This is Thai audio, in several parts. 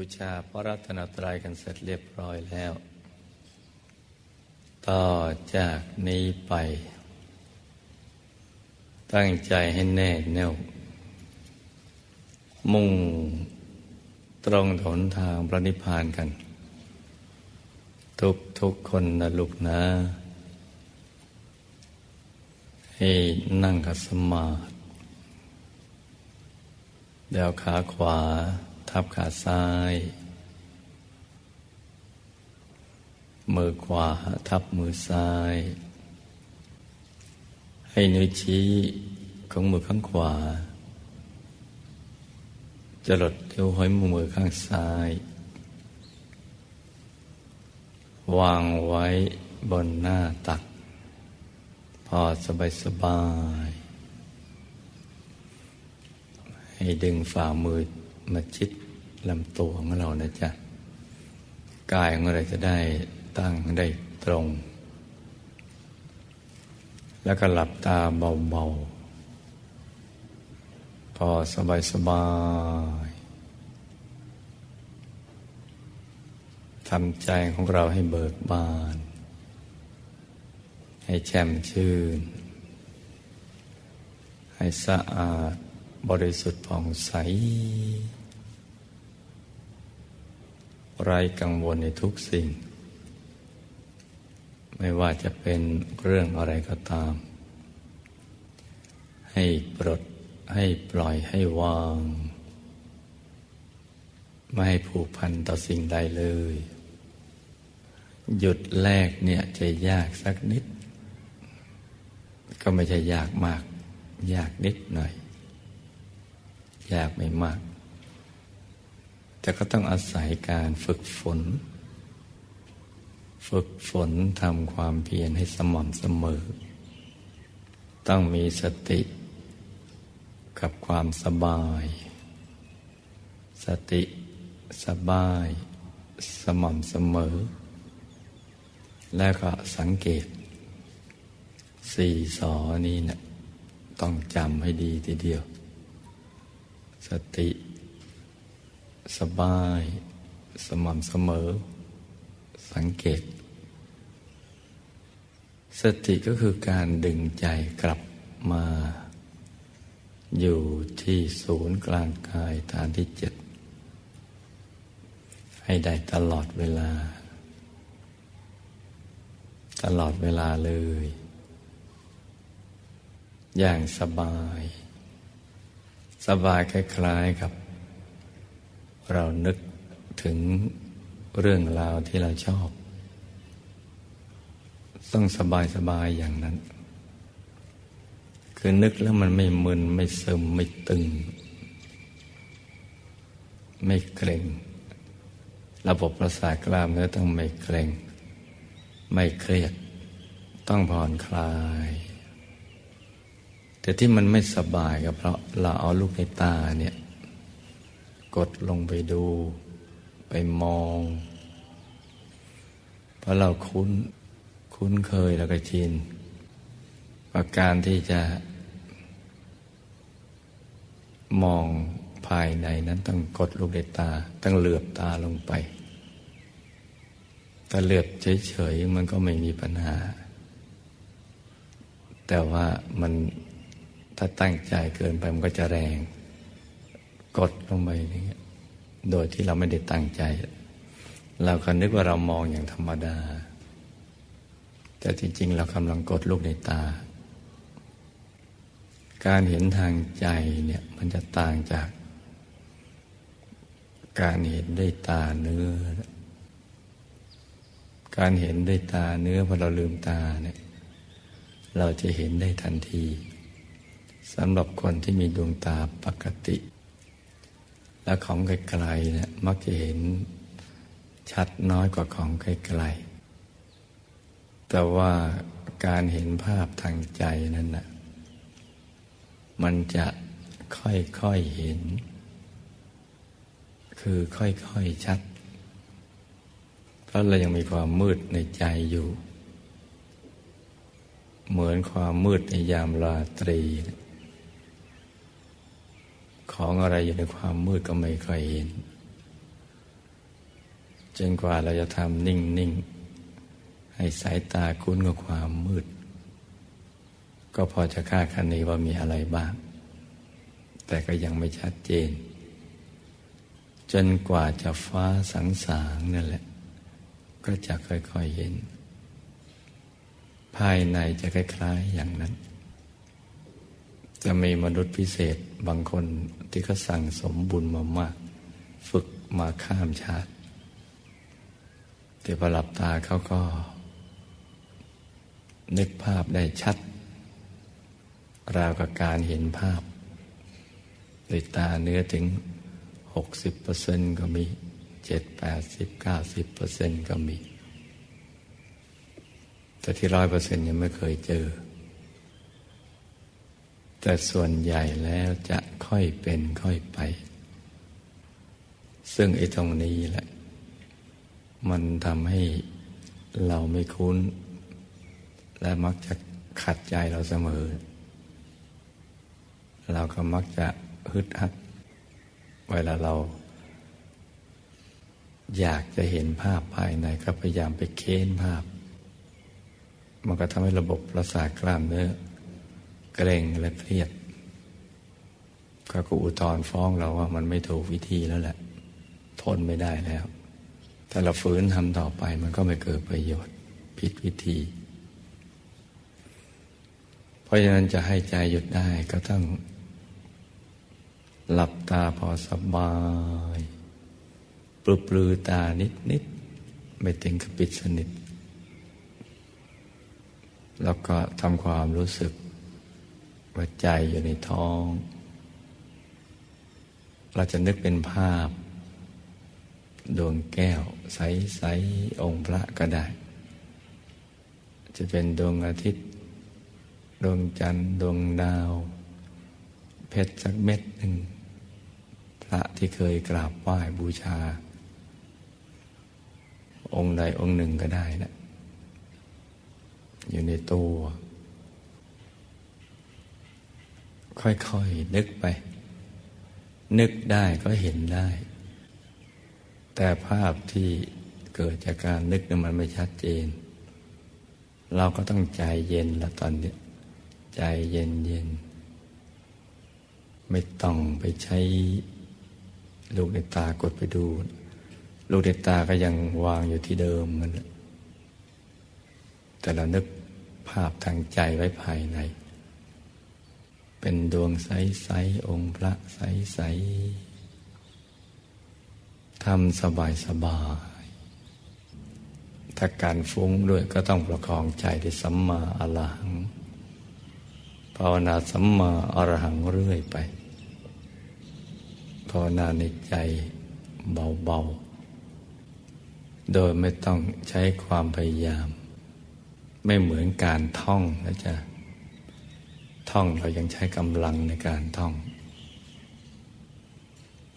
บูชาพระรัตนตรัยกันเสร็จเรียบร้อยแล้ว ต่อจากนี้ไป ตั้งใจให้แน่แน่ว มุ่งตรงถนทางพระนิพพานกัน ทุกทุกคนนะลูกนะ ให้นั่งขัดสมาเดี๋ยวขาขวา ทับขาซ้าย มือขวาทับมือซ้าย ให้นิ้วชี้ของมือข้างขวา จะหลดเที่ยวห้อยมือข้างซ้าย วางไว้บนหน้าตัก พอสบายสบายให้ดึงฝ่ามือมาชิด ลำตัวของเรานะจ๊ะกายของเราจะได้ตั้งได้ตรง แล้วก็หลับตาเบาๆ พอสบายสบายทำใจของเราให้เบิกบาน ให้แช่มชื่น ให้สะอาดบริสุทธิ์ผ่องใส ไร้กังวลในทุกสิ่ง ไม่ว่าจะเป็นเรื่องอะไรก็ตาม ให้ปลดให้ปล่อยให้วาง ไม่ให้ผูกพันต่อสิ่งใดเลย หยุดแรกเนี่ยจะยากสักนิด ก็ไม่ใช่ยากมาก ยากนิดหน่อย ยากไม่มาก แต่ก็ต้องอาศัยการฝึกฝน ฝึกฝนทำความเพียรให้สม่ำเสมอ ต้องมีสติกับความสบาย สติสบาย สม่ำเสมอ แล้วก็สังเกต สี่สอนี้เนะี่ยต้องจำให้ดีทีเดียว สติ สบาย สม่ำเสมอ สังเกต สติก็คือการดึงใจกลับมา อยู่ที่ศูนย์กลางกายฐานที่เจ็ด ให้ได้ตลอดเวลา ตลอดเวลาเลย อย่างสบาย สบายคล้ายๆกับ เรานึกถึงเรื่องราวที่เราชอบ ต้องสบายสบายอย่างนั้น คือนึกแล้วมันไม่มึน ไม่ซึม ไม่ตึง ไม่เกร็ง ระบบประสาทกล้ามเนื้อต้องไม่เกร็ง ไม่เครียด ต้องผ่อนคลาย แต่ที่มันไม่สบายก็เพราะเราเอาลูกในตาเนี่ย กดลงไปดู ไปมองเพราะเราคุ้นคุ้นเคยแล้วก็ชินประการที่จะ มองภายในนั้นต้องกดลูกในตา ต้องเหลือบตาลงไปถ้าเหลือบเฉยๆมันก็ไม่มีปัญหา แต่ว่ามันถ้าตั้งใจเกินไปมันก็จะแรง กดลงไปอย่างเงี้ยโดยที่เราไม่ได้ตั้งใจ เราก็นึกว่าเรามองอย่างธรรมดา แต่จริง ๆ เรากำลังกดลูกในตา การเห็นทางใจเนี่ยมันจะต่างจาก การเห็นด้วยตาเนื้อ การเห็นด้วยตาเนื้อพอเราลืมตาเนี่ยเราจะเห็นได้ทันทีสำหรับคนที่มีดวงตาปกติ และของไกลๆเนี่ยมักจะเห็นชัดน้อยกว่าของไกลๆแต่ว่าการเห็นภาพทางใจนั้นนะมันจะค่อยๆเห็น คือค่อยๆชัด เพราะเรายังมีความมืดในใจอยู่ เหมือนความมืดในยามราตรีนะ ของอะไรอยู่ในความมืดก็ไม่ค่อยเห็น จนกว่าเราจะทำนิ่งนิ่งให้สายตาคุ้นกับความมืด ก็พอจะคาดคะเนว่ามีอะไรบ้าง แต่ก็ยังไม่ชัดเจน จนกว่าจะฟ้าสังสางนั่นแหละ ก็จะค่อยๆเห็น ภายในจะคล้าย ๆ อย่างนั้น จะมีมนุษย์พิเศษ บางคนที่เขาสั่งสมบุญมามาก ฝึกมาข้ามชาติ แต่พอหลับตาเขาก็ นึกภาพได้ชัด ราวกับการเห็นภาพด้วยตาเนื้อถึงหกสิบเปอร์เซ็นก็มีเจ็ดแปดสิบเก้าสิบเปอร์เซ็นก็มี แต่ที่ร้อยเปอร์เซ็นต์ยังไม่เคยเจอ แต่ส่วนใหญ่แล้วจะค่อยเป็นค่อยไป ซึ่งไอ้ตรงนี้แหละ มันทำให้เราไม่คุ้น และมักจะขัดใจเราเสมอ เราก็มักจะฮึดฮัดเวลาเรา อยากจะเห็นภาพภายในก็พยายามไปเค้นภาพ มันก็ทำให้ระบบประสาทกล้ามเนื้อ เกรงและเครียด ก็กูอุทธรฟ้องเราว่ามันไม่ถูกวิธีแล้วแหละ ทนไม่ได้แล้ว แต่เราฝืนทำต่อไปมันก็ไม่เกิดประโยชน์ผิดวิธี เพราะฉะนั้นจะให้ใจหยุดได้ก็ต้อง หลับตาพอสบายปลือปลือตานิดนิดไม่ถึงกับปิดสนิท แล้วก็ทำความรู้สึก ว่าใจอยู่ในท้อง เราจะนึกเป็นภาพ ดวงแก้ว ใส ๆ องค์พระก็ได้ จะเป็นดวงอาทิตย์ ดวงจันทร์ ดวงดาว เพชรสักเม็ดหนึ่ง พระที่เคยกราบไหว้บูชา องค์ใดองค์หนึ่งก็ได้นะอยู่ในตัว ค่อยๆนึกไป นึกได้ก็เห็นได้ แต่ภาพที่เกิดจากการนึกนมันไม่ชัดเจน เราก็ต้องใจเย็นละตอนนี้ใจเย็นเย็นไม่ต้องไปใช้ ลูกในตากดไปดู ลูกในตาก็ยังวางอยู่ที่เดิมมันแต่เรานึกภาพทางใจไว้ภายใน เป็นดวงใสๆองค์พระใสๆทำสบายสบายถ้าการฟุ้งด้วยก็ต้องประคองใจด้วยสัมมาอรหัง ภาวนาสัมมาอรหังเรื่อยไป ภาวนาในใจเบาๆ โดยไม่ต้องใช้ความพยายาม ไม่เหมือนการท่องนะจ๊ะ ท่องเรายังใช้กำลังในการท่อง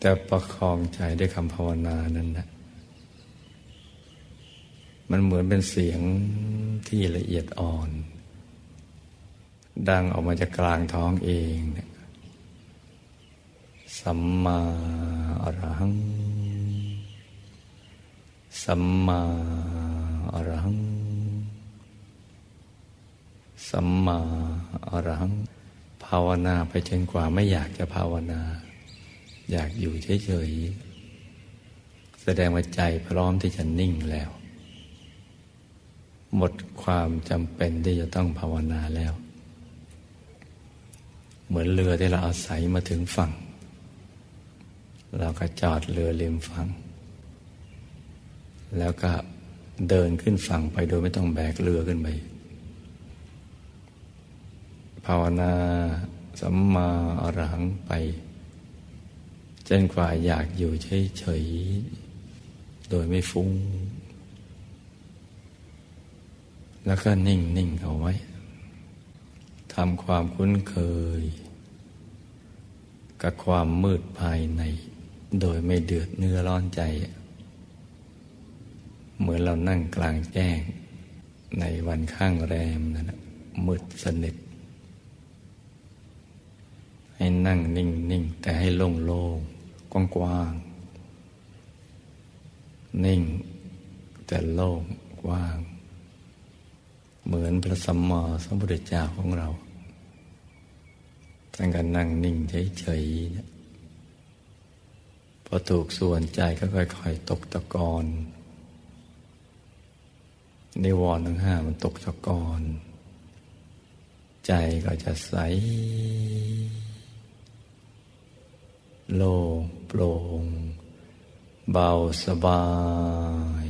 แต่ประคองใจด้วยคำภาวนานั้นนะมันเหมือนเป็นเสียงที่ละเอียดอ่อน ดังออกมาจากกลางท้องเองเนี่ยสัมมาอรหัง สัมมาอรหัง สัมมาอรหังภาวนาไปจนกว่าไม่อยากจะภาวนา อยากอยู่เฉยๆ แสดงว่าใจพร้อมที่จะนิ่งแล้ว หมดความจำเป็นที่จะต้องภาวนาแล้ว เหมือนเรือที่เราอาศัยมาถึงฝั่ง เราก็จอดเรือริมฝั่ง แล้วก็เดินขึ้นฝั่งไปโดยไม่ต้องแบกเรือขึ้นไป ภาวนาสัมมาอรหังไป จนกว่าอยากอยู่เฉยๆ โดยไม่ฟุ้ง แล้วก็นิ่ง ๆ เอาไว้ทำความคุ้นเคย กับความมืดภายใน โดยไม่เดือดเนื้อร้อนใจ เหมือนเรานั่งกลางแจ้งในวันข้างแรมนั่นนะมืดสนิท ให้นั่งนิ่ง ๆ แต่ให้โล่งๆกว้างนิ่ง แต่โล่งกว้าง เหมือนพระสัมมาสัมพุทธเจ้าของเราท่านก็นั่งนิ่งเฉยๆเนี่ยพอถูกส่วนใจก็ค่อย ๆ ตกตะกอนนิวรณ์ทั้งห้ามันตกตะกอน ใจก็จะใส โล่งโปร่ง เบาสบาย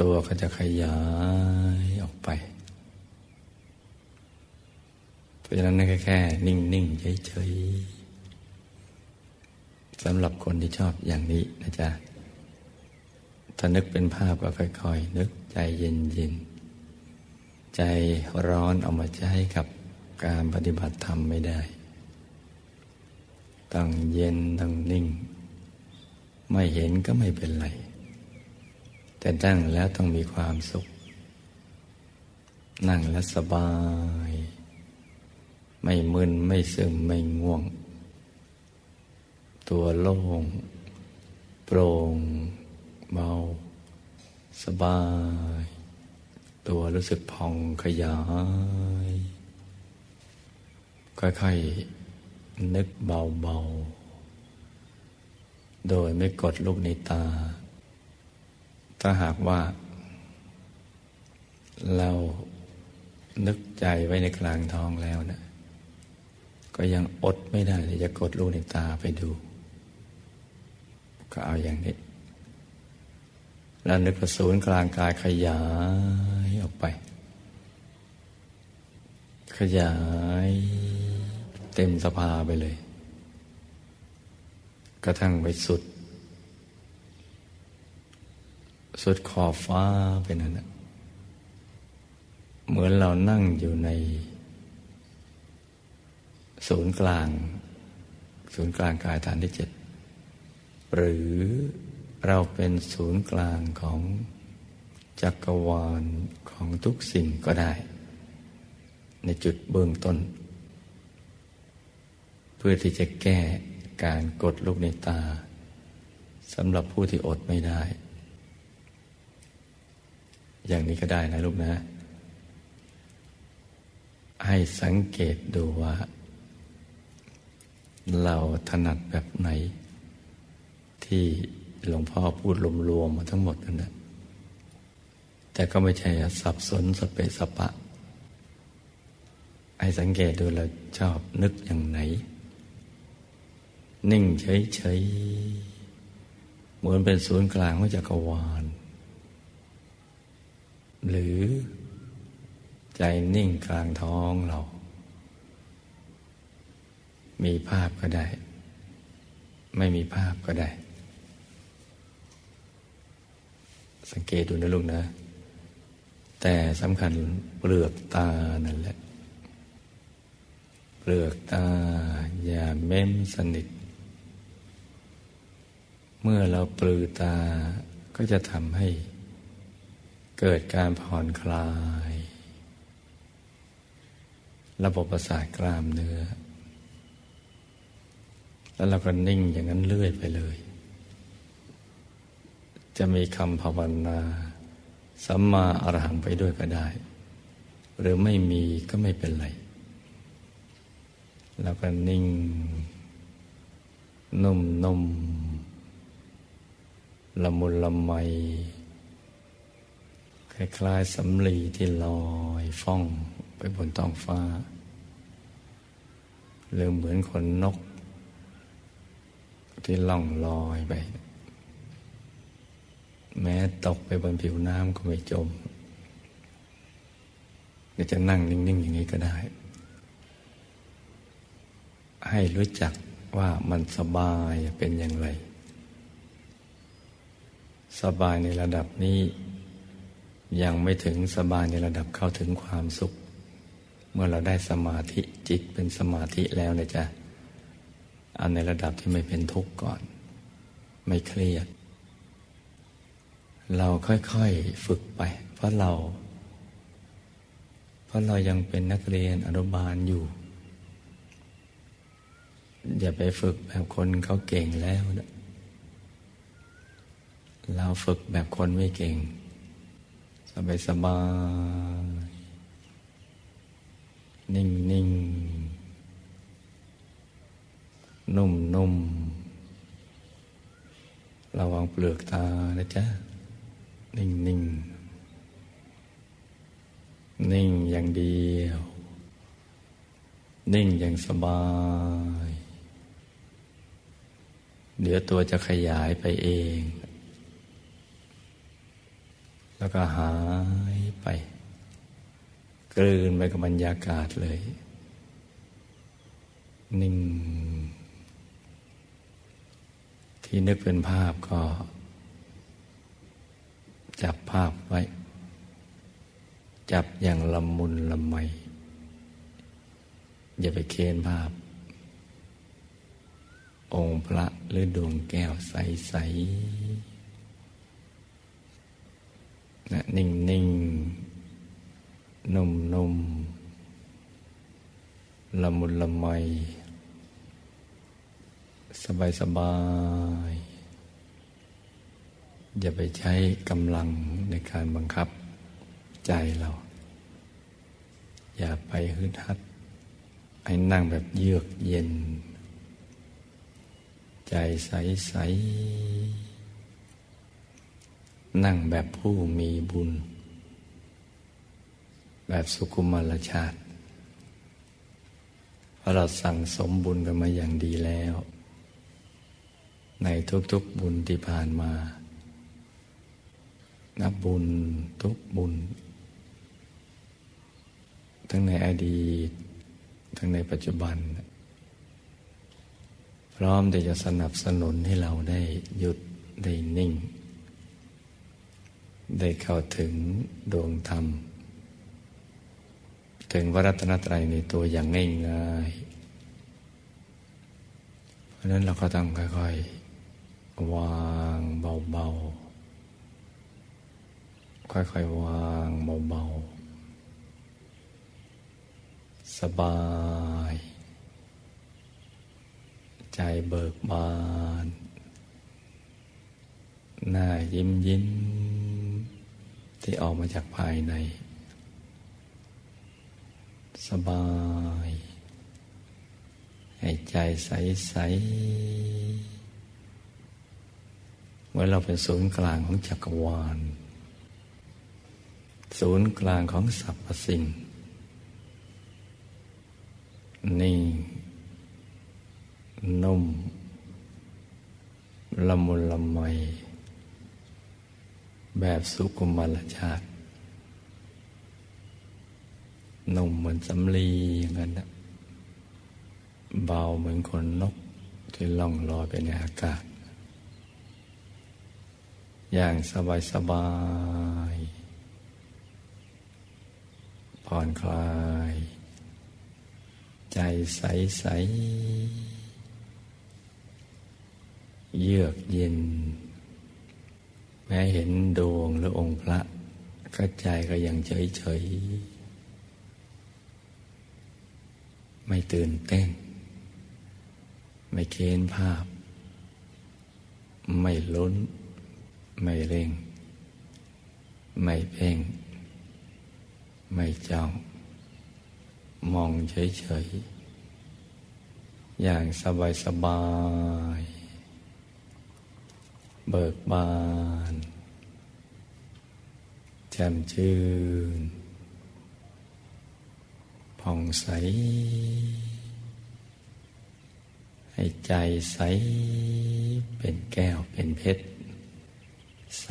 ตัวก็จะขยายออกไป เพราะฉะนั้นแค่แค่ นิ่ง ๆ เฉย ๆสำหรับคนที่ชอบอย่างนี้นะจ๊ะ ถ้านึกเป็นภาพก็ค่อย ๆ นึกใจเย็น ๆ ใจร้อนเอามาใช้กับการปฏิบัติธรรมไม่ได้ ต้องเย็นต้องนิ่ง ไม่เห็นก็ไม่เป็นไร แต่นั่งแล้วต้องมีความสุข นั่งแล้วสบาย ไม่มึนไม่ซึมไม่ง่วง ตัวโล่ง โปร่งเบา สบาย ตัวรู้สึกพองขยาย ค่อยๆ นึกเบาๆ โดยไม่กดลูกในตา ถ้าหากว่า เรานึกใจไว้ในกลางท้องแล้วนะก็ยังอดไม่ได้ที่จะกดลูกในตาไปดู ก็เอาอย่างนี้ แล้วนึกประสูนกลางกายขยายออกไป ขยาย เต็มสภาไปเลย กระทั่งไปสุด สุดขอบฟ้าไปนั่นนะเหมือนเรานั่งอยู่ใน ศูนย์กลาง ศูนย์กลางกายฐานที่เจ็ดหรือเราเป็นศูนย์กลางของจักรวาลของทุกสิ่งก็ได้ ในจุดเบื้องต้น เพื่อที่จะแก้การกดลูกในตาสำหรับผู้ที่อดไม่ได้ อย่างนี้ก็ได้นะลูกนะ ให้สังเกตดูว่า เราถนัดแบบไหน ที่หลวงพ่อพูดรวมๆมาทั้งหมดนั่นแหละแต่ก็ไม่ใช่สับสนสเปสปะ ให้สังเกตดูเราชอบนึกอย่างไหน นิ่งเฉยๆ เหมือนเป็นศูนย์กลางของจักรวาล หรือใจนิ่งกลางท้องเรา มีภาพก็ได้ ไม่มีภาพก็ได้ สังเกตดูนะลูกนะ แต่สำคัญเปลือกตานั่นแหละเปลือกตาอย่าเม้มสนิท เมื่อเราปลือตาก็จะทำให้เกิดการผ่อนคลาย ระบบประสาทกล้ามเนื้อ แล้วเราก็นิ่งอย่างนั้นเลื่อยไปเลย จะมีคำภาวนาสัมมาอรหังไปด้วยก็ได้ หรือไม่มีก็ไม่เป็นไร แล้วก็นิ่ง นุ่มนุ่ม ละมุนละไม คล้ายๆสำลีที่ลอยฟ้องไปบนท้องฟ้า หรือเหมือนขนนก ที่ล่องลอยไป แม้ตกไปบนผิวน้ำก็ไม่จมเดี๋ยวจะนั่งนิ่ง ๆ อย่างนี้ก็ได้ ให้รู้จักว่ามันสบายเป็นอย่างไร สบายในระดับนี้ ยังไม่ถึงสบายในระดับเข้าถึงความสุข เมื่อเราได้สมาธิจิตเป็นสมาธิแล้วนะจ๊ะเอาในระดับที่ไม่เป็นทุกข์ก่อน ไม่เครียด เราค่อยๆฝึกไป เพราะเรา เพราะเรายังเป็นนักเรียนอนุบาลอยู่ อย่าไปฝึกแบบคนเขาเก่งแล้วนะ เราฝึกแบบคนไม่เก่ง สบายสบาย นิ่งนิ่ง นุ่มนุ่มระวังเปลือกตานะจ๊ะ นิ่งนิ่ง นิ่งอย่างเดียว นิ่งอย่างสบาย เดี๋ยวตัวจะขยายไปเอง แล้วก็หายไปกลืนไปกับบรรยากาศเลย นิ่ง ที่นึกเป็นภาพก็ จับภาพไว้ จับอย่างละมุนละไม อย่าไปเค้นภาพ องค์พระหรือดวงแก้วใส ๆ นะนิ่งนิ่งนุ่มนุ่มละมุนละไม สบายสบาย อย่าไปใช้กำลังในการบังคับใจเรา อย่าไปฮึดฮัด ให้นั่งแบบเยือกเย็น ใจใสใส นั่งแบบผู้มีบุญ แบบสุขุมารชาติเพราะเราสั่งสมบุญกันมาอย่างดีแล้ว ในทุกๆบุญที่ผ่านมา นับบุญทุกบุญ ทั้งในอดีต ทั้งในปัจจุบัน พร้อมที่จะสนับสนุนให้เราได้หยุดได้นิ่ง ได้เข้าถึงดวงธรรม ถึงวรัตนตรัยในตัวอย่างง่ายๆ เพราะนั้นเราก็ต้องค่อยๆ วางเบาๆ ค่อยๆ วางเบาๆ สบาย ใจเบิกบาน หน้ายิ้มยิ้ม ที่ออกมาจากภายใน สบายให้ใจใสใสเมื่อเราเป็นศูนย์กลางของจักรวาล ศูนย์กลางของสรรพสิ่ง นิ่ง นุ่มละมุนละไม แบบสุกุมารชาตินุ่มเหมือนสำลีอย่างนั้นนะเบาเหมือนขนนกที่ล่องลอยไปในอากาศ อย่างสบายสบายผ่อนคลาย ใจใสใส เยือกเย็น แม้เห็นดวงหรือองค์พระก็ใจก็ยังเฉยเฉยไม่ตื่นเต้น ไม่เค้นภาพ ไม่ล้น ไม่เร่ง ไม่เพ่ง ไม่จ้องมองเฉยๆ อย่างสบายสบายเบิกบาน จ่มชื่น ผ่องใส ให้ใจใส เป็นแก้วเป็นเพชร ใส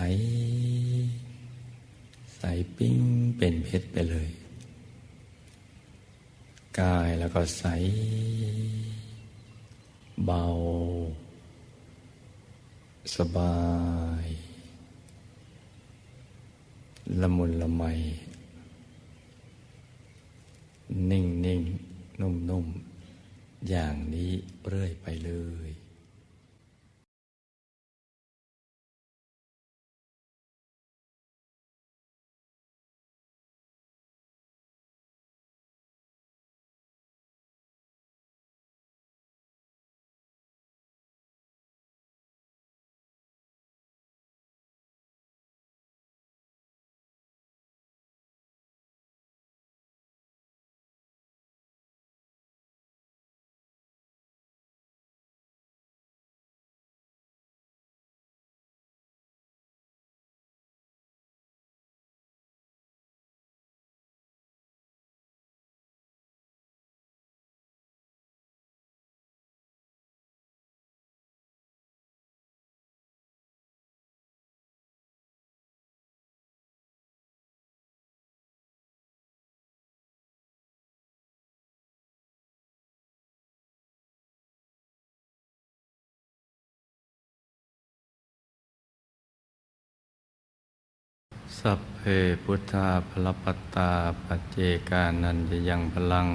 ใสปิ้งเป็นเพชรไปเลย กายแล้วก็ใส เบา สบาย ละมุนละไม นิ่งนิ่งนุ่มนุ่มอย่างนี้เรื่อยไปเลย สัพเพพุทธาพลปตตาปัจเจกานันจะยังพลัง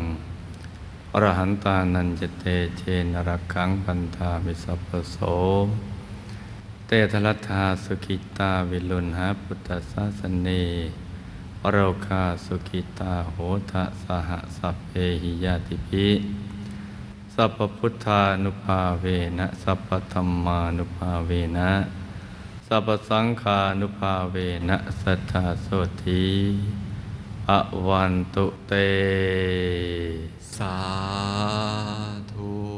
อรหันตานันจะเตเชนรักขังพันธามิสัพโส เตทลัทธาสุขิตาวิลุณหาพุทธศาสนอโรคาสุขิตาโหทะสหสัพเพหิยาติภิสัพพุทธานุภาเวนะสัพพธรรมานุภาเวนะ สัพสังขานุภาเวนะสัทธาโสธีอวันตุเต สาธุ